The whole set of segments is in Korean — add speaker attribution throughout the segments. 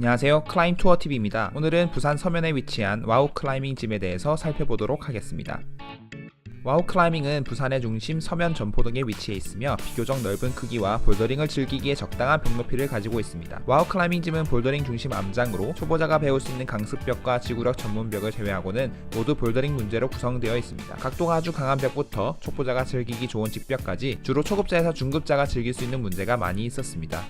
Speaker 1: 안녕하세요. 클라임 투어 TV입니다. 오늘은 부산 서면에 위치한 와우 클라이밍 짐에 대해서 살펴보도록 하겠습니다. 와우 클라이밍은 부산의 중심 서면 전포동에 위치해 있으며 비교적 넓은 크기와 볼더링을 즐기기에 적당한 벽 높이를 가지고 있습니다. 와우 클라이밍 짐은 볼더링 중심 암장으로 초보자가 배울 수 있는 강습벽과 지구력 전문 벽을 제외하고는 모두 볼더링 문제로 구성되어 있습니다. 각도가 아주 강한 벽부터 초보자가 즐기기 좋은 직벽까지 주로 초급자에서 중급자가 즐길 수 있는 문제가 많이 있었습니다.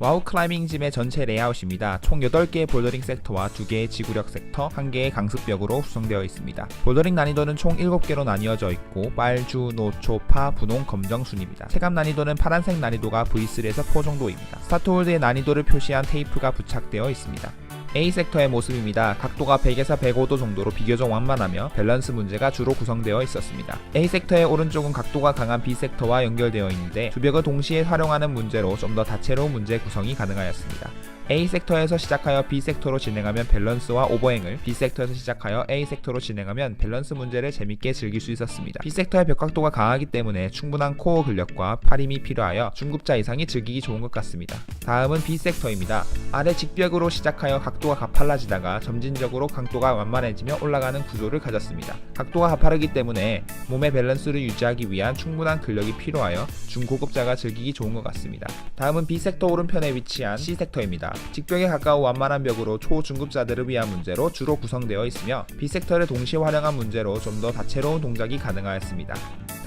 Speaker 1: 와우 클라이밍 짐의 전체 레이아웃입니다. 총 8개의 볼더링 섹터와 2개의 지구력 섹터, 1개의 강습벽으로 구성되어 있습니다. 볼더링 난이도는 총 7개로 나뉘어져 있고 빨주, 노초, 파, 분홍, 검정 순입니다. 체감 난이도는 파란색 난이도가 V3에서 4 정도입니다. 스타트 홀드의 난이도를 표시한 테이프가 부착되어 있습니다. A 섹터의 모습입니다. 각도가 100에서 105도 정도로 비교적 완만하며 밸런스 문제가 주로 구성되어 있었습니다. A 섹터의 오른쪽은 각도가 강한 B 섹터와 연결되어 있는데 두 벽을 동시에 활용하는 문제로 좀 더 다채로운 문제 구성이 가능하였습니다. A 섹터에서 시작하여 B 섹터로 진행하면 밸런스와 오버행을 B 섹터에서 시작하여 A 섹터로 진행하면 밸런스 문제를 재밌게 즐길 수 있었습니다. B 섹터의 벽각도가 강하기 때문에 충분한 코어 근력과 팔 힘이 필요하여 중급자 이상이 즐기기 좋은 것 같습니다. 다음은 B 섹터입니다. 아래 직벽으로 시작하여 각도가 가팔라지다가 점진적으로 각도가 완만해지며 올라가는 구조를 가졌습니다. 각도가 가파르기 때문에 몸의 밸런스를 유지하기 위한 충분한 근력이 필요하여 중고급자가 즐기기 좋은 것 같습니다. 다음은 B 섹터 오른편에 위치한 C 섹터입니다. 직벽에 가까운 완만한 벽으로 초중급자들을 위한 문제로 주로 구성되어 있으며 B 섹터를 동시에 활용한 문제로 좀 더 다채로운 동작이 가능하였습니다.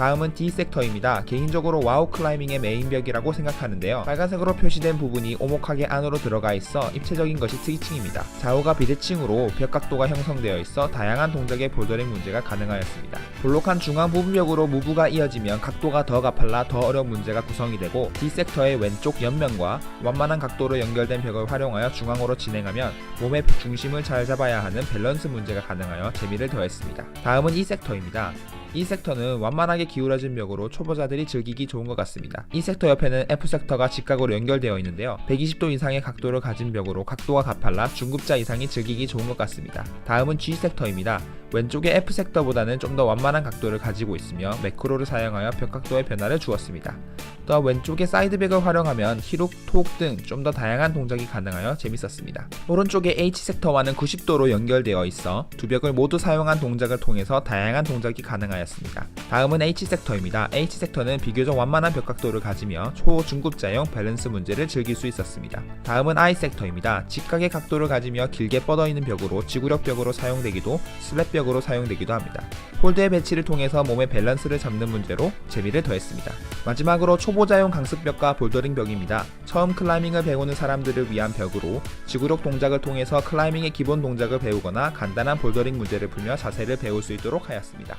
Speaker 1: 다음은 D 섹터입니다. 개인적으로 와우 클라이밍의 메인벽이라고 생각하는데요. 빨간색으로 표시된 부분이 오목하게 안으로 들어가 있어 입체적인 것이 특이층입니다. 좌우가 비대칭으로 벽 각도가 형성되어 있어 다양한 동작의 볼더링 문제가 가능하였습니다. 볼록한 중앙 부분벽으로 무브가 이어지면 각도가 더 가팔라 더 어려운 문제가 구성이 되고 D 섹터의 왼쪽 옆면과 완만한 각도로 연결된 벽을 활용하여 중앙으로 진행하면 몸의 중심을 잘 잡아야 하는 밸런스 문제가 가능하여 재미를 더했습니다. 다음은 E 섹터입니다. 이 섹터는 완만하게 기울어진 벽으로 초보자들이 즐기기 좋은 것 같습니다. 이 섹터 옆에는 F 섹터가 직각으로 연결되어 있는데요. 120도 이상의 각도를 가진 벽으로 각도가 가팔라 중급자 이상이 즐기기 좋은 것 같습니다. 다음은 G 섹터입니다. 왼쪽의 F 섹터보다는 좀 더 완만한 각도를 가지고 있으며 매크로를 사용하여 벽 각도의 변화를 주었습니다. 또한 왼쪽의 사이드백을 활용하면 히룩, 톡 등 좀 더 다양한 동작이 가능하여 재밌었습니다. 오른쪽의 H 섹터와는 90도로 연결되어 있어 두 벽을 모두 사용한 동작을 통해서 다양한 동작이 가능하였습니다. 다음은 H 섹터입니다. H 섹터는 비교적 완만한 벽 각도를 가지며 초, 중급자용 밸런스 문제를 즐길 수 있었습니다. 다음은 I 섹터입니다. 직각의 각도를 가지며 길게 뻗어 있는 벽으로 지구력 벽으로 사용되기도 슬랩 벽으로 사용되기도 합니다. 홀드의 배치를 통해서 몸의 밸런스를 잡는 문제로 재미를 더했습니다. 마지막으로 초보자용 강습벽과 볼더링 벽입니다. 처음 클라이밍을 배우는 사람들을 위한 벽으로 지구력 동작을 통해서 클라이밍의 기본 동작을 배우거나 간단한 볼더링 문제를 풀며 자세를 배울 수 있도록 하였습니다.